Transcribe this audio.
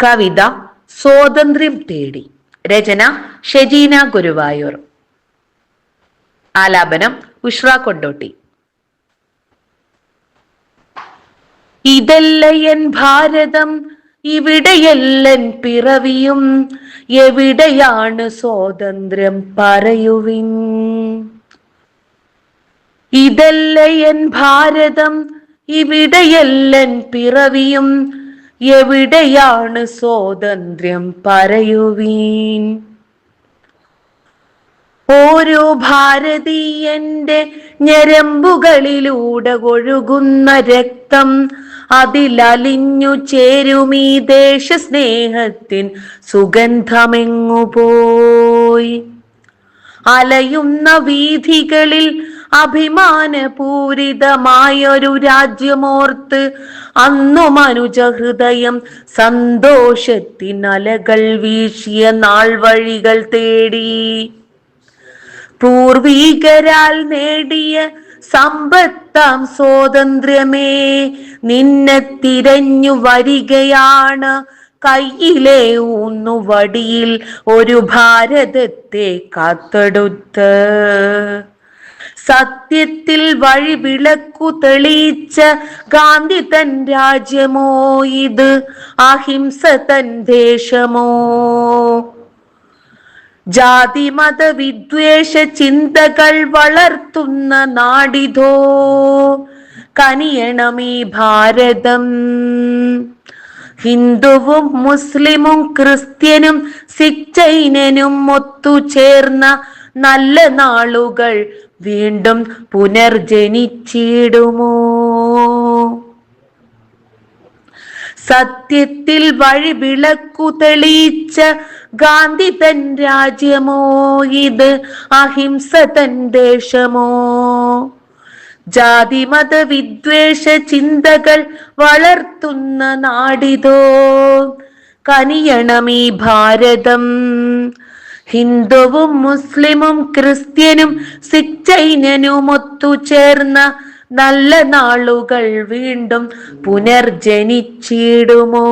കവിത സ്വാതന്ത്ര്യം തേടി. രചന ഷെജീന ഗുരുവായൂർ. ആലാപനം ഉഷ്ര കൊണ്ടോട്ടി. ഇതല്ല എൻ ഭാരതം ഇവിടെയല്ലൻ പിറവിയും എവിടെയാണ് സ്വാതന്ത്ര്യം പറയുവിൻ? ഇതല്ല എൻ ഭാരതം ഇവിടെയല്ലൻ പിറവിയും എവിടെയാണ് സ്വാതന്ത്ര്യം പറയുവീൻ? ഓരോ ഭാരതീയന്റെ ഞരമ്പുകളിലൂടെ ഒഴുകുന്ന രക്തം അതിലലിഞ്ഞു ചേരുമീ ദേശസ്നേഹത്തിൻ സുഗന്ധമെങ്ങുപോയി? അലയുന്ന വീഥികളിൽ അഭിമാനപൂരിതമായൊരു രാജ്യമോർത്ത് അന്നു മനുജഹൃദയം സന്തോഷത്തിനലകൾ വീശിയ നാൾ വഴികൾ തേടി. പൂർവീകരാൽ നേടിയ സമ്പത്താം സ്വാതന്ത്ര്യമേ നിന്നെ തിരഞ്ഞു വരികയാണ്. കയ്യിലെ ഊന്നുവടിയിൽ ഒരു ഭാരതത്തെ കാത്തെടുത്ത്. സത്യത്തിൽ വഴി വിളക്കു തെളിയിച്ച ഗാന്ധി തൻ രാജ്യമോ ഇത്? അഹിംസ തൻ ദേശമോ? ജാതി മത വിദ്വേഷ ചിന്തകൾ വളർത്തുന്ന നാടിതോ? കനിയണമീ ഭാരതം. ഹിന്ദുവും മുസ്ലിമും ക്രിസ്ത്യനും സിഖ് ജൈനനും ഒത്തുചേർന്ന നല്ല നാളുകൾ വീണ്ടും പുനർജനിച്ചിടുമോ? സത്യത്തിൽ വഴി വിളക്കു തെളിയിച്ച ഗാന്ധി തൻ രാജ്യമോ? ഇത് അഹിംസ തൻ ദേശമോ? ജാതി മത വിദ്വേഷ ചിന്തകൾ വളർത്തുന്ന നാടിതോ? കനിയണമീ ഭാരതം. ഹിന്ദുവും മുസ്ലിമും ക്രിസ്ത്യനും സിഖ് ജൈനനും ഒത്തുചേർന്ന നല്ല നാളുകൾ വീണ്ടും പുനർജനിച്ചിടുമോ?